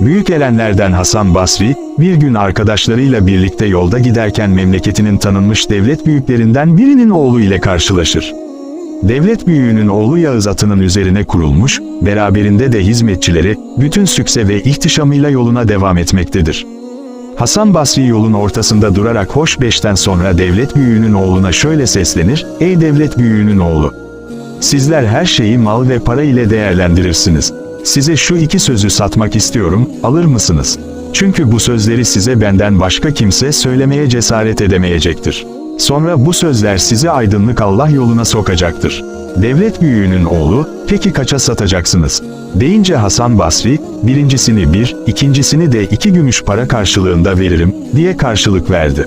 Büyük erenlerden Hasan Basri, bir gün arkadaşlarıyla birlikte yolda giderken memleketinin tanınmış devlet büyüklerinden birinin oğlu ile karşılaşır. Devlet büyüğünün oğlu Yağız atının üzerine kurulmuş, beraberinde de hizmetçileri, bütün sükse ve ihtişamıyla yoluna devam etmektedir. Hasan Basri yolun ortasında durarak hoş beşten sonra devlet büyüğünün oğluna şöyle seslenir, Ey devlet büyüğünün oğlu! Sizler her şeyi mal ve para ile değerlendirirsiniz. Size şu iki sözü satmak istiyorum, alır mısınız? Çünkü bu sözleri size benden başka kimse söylemeye cesaret edemeyecektir. Sonra bu sözler sizi aydınlık Allah yoluna sokacaktır. Devlet büyüğünün oğlu, peki kaça satacaksınız? Deyince Hasan Basri, birincisini bir, ikincisini de iki gümüş para karşılığında veririm, diye karşılık verdi.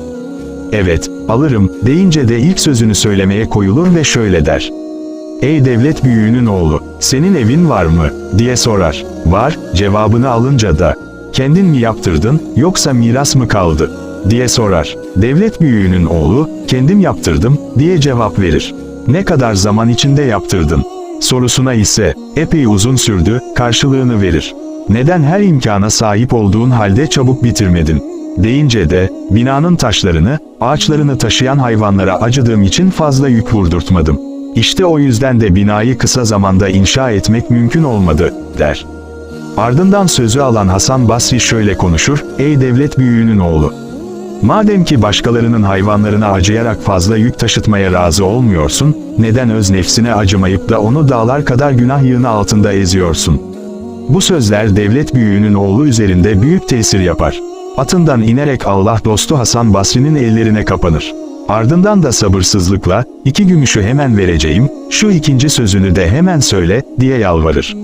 Evet, alırım, deyince de ilk sözünü söylemeye koyulur ve şöyle der. Ey devlet büyüğünün oğlu, senin evin var mı? diye sorar. Var, cevabını alınca da, kendin mi yaptırdın, yoksa miras mı kaldı? diye sorar. Devlet büyüğünün oğlu, kendim yaptırdım, diye cevap verir. Ne kadar zaman içinde yaptırdın? Sorusuna ise, epey uzun sürdü, karşılığını verir. Neden her imkana sahip olduğun halde çabuk bitirmedin? Deyince de, binanın taşlarını, ağaçlarını taşıyan hayvanlara acıdığım için fazla yük vurdurtmadım. İşte o yüzden de binayı kısa zamanda inşa etmek mümkün olmadı, der. Ardından sözü alan Hasan Basri şöyle konuşur, Ey devlet büyüğünün oğlu! Madem ki başkalarının hayvanlarına acıyarak fazla yük taşıtmaya razı olmuyorsun, neden öz nefsine acımayıp da onu dağlar kadar günah yığını altında eziyorsun? Bu sözler devlet büyüğünün oğlu üzerinde büyük tesir yapar. Atından inerek Allah dostu Hasan Basri'nin ellerine kapanır. Ardından da sabırsızlıkla, iki gümüşü hemen vereceğim, şu ikinci sözünü de hemen söyle, diye yalvarır.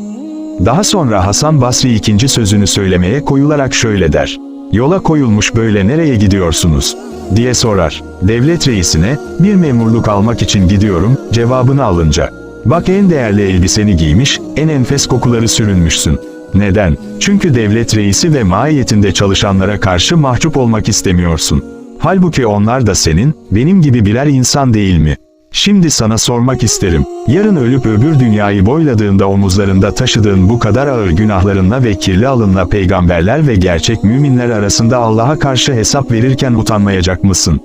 Daha sonra Hasan Basri ikinci sözünü söylemeye koyularak şöyle der. Yola koyulmuş böyle nereye gidiyorsunuz? diye sorar. Devlet reisine, bir memurluk almak için gidiyorum, cevabını alınca. Bak en değerli elbiseni giymiş, en enfes kokuları sürünmüşsün. Neden? Çünkü devlet reisi ve mahiyetinde çalışanlara karşı mahcup olmak istemiyorsun. Halbuki onlar da senin, benim gibi birer insan değil mi? Şimdi sana sormak isterim. Yarın ölüp öbür dünyayı boyladığında omuzlarında taşıdığın bu kadar ağır günahlarınla ve kirli alınla peygamberler ve gerçek müminler arasında Allah'a karşı hesap verirken utanmayacak mısın?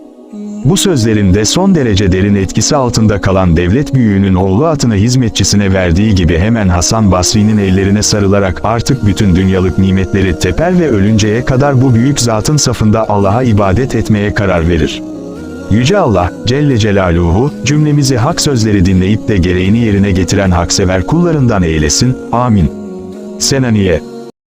Bu sözlerinde son derece derin etkisi altında kalan devlet büyüğünün oğlu atını hizmetçisine verdiği gibi hemen Hasan Basri'nin ellerine sarılarak artık bütün dünyalık nimetleri teper ve ölünceye kadar bu büyük zatın safında Allah'a ibadet etmeye karar verir. Yüce Allah, Celle Celaluhu, cümlemizi hak sözleri dinleyip de gereğini yerine getiren haksever kullarından eylesin, amin. Senaniye